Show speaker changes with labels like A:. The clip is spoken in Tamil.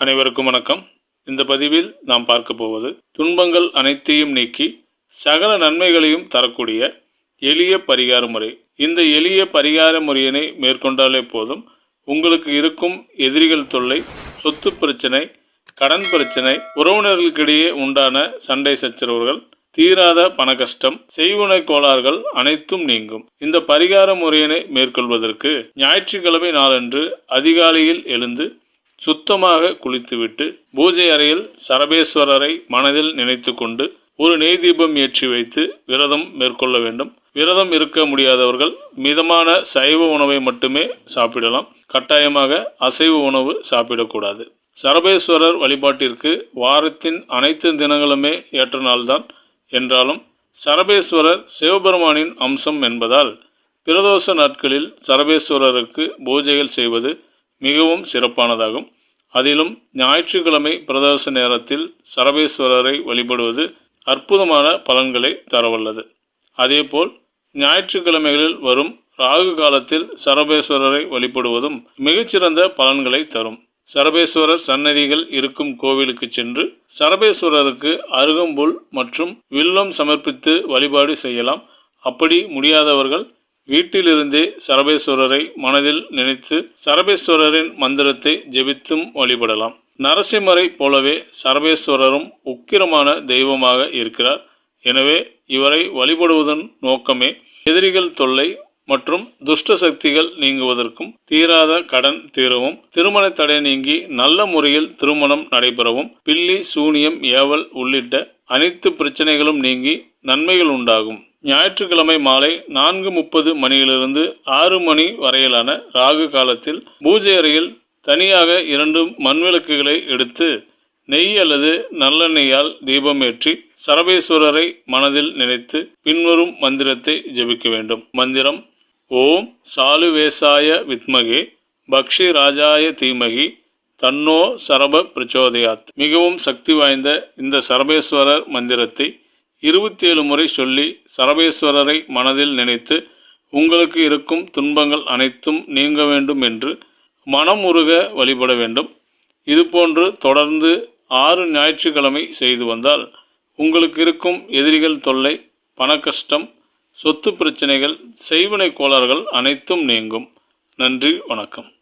A: அனைவருக்கும் வணக்கம். இந்த பதிவில் நாம் பார்க்க போவது துன்பங்கள் அனைத்தையும் நீக்கி சகல நன்மைகளையும் தரக்கூடிய எளிய பரிகார முறை. இந்த எளிய பரிகார முறையினை மேற்கொண்டாலே போதும் உங்களுக்கு இருக்கும் எதிரிகள் தொல்லை சொத்து பிரச்சனை கடன் பிரச்சனை உறவினர்களுக்கிடையே உண்டான சண்டை சச்சரவுகள் தீராத பண கஷ்டம் செய்வுனை கோளாறுகள் அனைத்தும் நீங்கும். இந்த பரிகார முறையினை மேற்கொள்வதற்கு ஞாயிற்றுக்கிழமை நாளன்று அதிகாலையில் எழுந்து சுத்தமாக குளித்துவிட்டு பூஜை அறையில் சரபேஸ்வரரை மனதில் நினைத்து கொண்டு ஒரு நெய் தீபம் ஏற்றி வைத்து விரதம் மேற்கொள்ள வேண்டும். விரதம் இருக்க முடியாதவர்கள் மிதமான சைவ உணவை மட்டுமே சாப்பிடலாம். கட்டாயமாக அசைவ உணவு சாப்பிடக்கூடாது. சரபேஸ்வரர் வழிபாட்டிற்கு வாரத்தின் அனைத்து தினங்களுமே ஏற்ற நாள்தான். என்றாலும் சரபேஸ்வரர் சிவபெருமானின் அம்சம் என்பதால் பிரதோஷ நாட்களில் சரபேஸ்வரருக்கு பூஜைகள் செய்வது மிகவும் சிறப்பானதாகும். அதிலும் ஞாயிற்றுக்கிழமை பிரதோஷ நேரத்தில் சரபேஸ்வரரை வழிபடுவது அற்புதமான பலன்களை தரவல்லது. அதேபோல் ஞாயிற்றுக்கிழமைகளில் வரும் ராகு காலத்தில் சரபேஸ்வரரை வழிபடுவதும் மிகச்சிறந்த பலன்களை தரும். சரபேஸ்வரர் சன்னதிகள் இருக்கும் கோவிலுக்கு சென்று சரபேஸ்வரருக்கு அருகம்புல் மற்றும் வில்லம் சமர்ப்பித்து வழிபாடு செய்யலாம். அப்படி முடியாதவர்கள் வீட்டிலிருந்தே சரபேஸ்வரரை மனதில் நினைத்து சரபேஸ்வரரின் மந்திரத்தை ஜெபித்தும் வழிபடலாம். நரசிம்மரை போலவே சரபேஸ்வரரும் உக்கிரமான தெய்வமாக இருக்கிறார். எனவே இவரை வழிபடுவதன் நோக்கமே எதிரிகள் தொல்லை மற்றும் துஷ்ட சக்திகள் நீங்குவதற்கும் தீராத கடன் தீரவும் திருமண தடை நீங்கி நல்ல முறையில் திருமணம் நடைபெறவும் பில்லி சூனியம் ஏவல் உள்ளிட்ட அனைத்து பிரச்சனைகளும் நீங்கி நன்மைகள் உண்டாகும். ஞாயிற்றுக்கிழமை மாலை நான்கு முப்பது மணியிலிருந்து ஆறு மணி வரையிலான ராகு காலத்தில் பூஜை அறையில் தனியாக இரண்டு மண்விளக்குகளை எடுத்து நெய் அல்லது நல்லெண்ணெயால் தீபமேற்றி சரபேஸ்வரரை மனதில் நினைத்து பின்வரும் மந்திரத்தை ஜெபிக்க வேண்டும். மந்திரம் ஓம் சாலுவேசாய வித்மகே பக்ஷி ராஜாய தீமகி தன்னோ சரப பிரச்சோதயாத். மிகவும் சக்தி வாய்ந்த இந்த சரபேஸ்வரர் மந்திரத்தை இருபத்தி ஏழு முறை சொல்லி சரபேஸ்வரரை மனதில் நினைத்து உங்களுக்கு இருக்கும் துன்பங்கள் அனைத்தும் நீங்க வேண்டும் என்று மனமுருக வழிபட வேண்டும். இதுபோன்று தொடர்ந்து ஆறு ஞாயிற்றுக்கிழமை செய்து வந்தால் உங்களுக்கு இருக்கும் எதிரிகள் தொல்லை பணக்கஷ்டம் சொத்து பிரச்சனைகள் செய்வினை கோளாறுகள் அனைத்தும் நீங்கும். நன்றி வணக்கம்.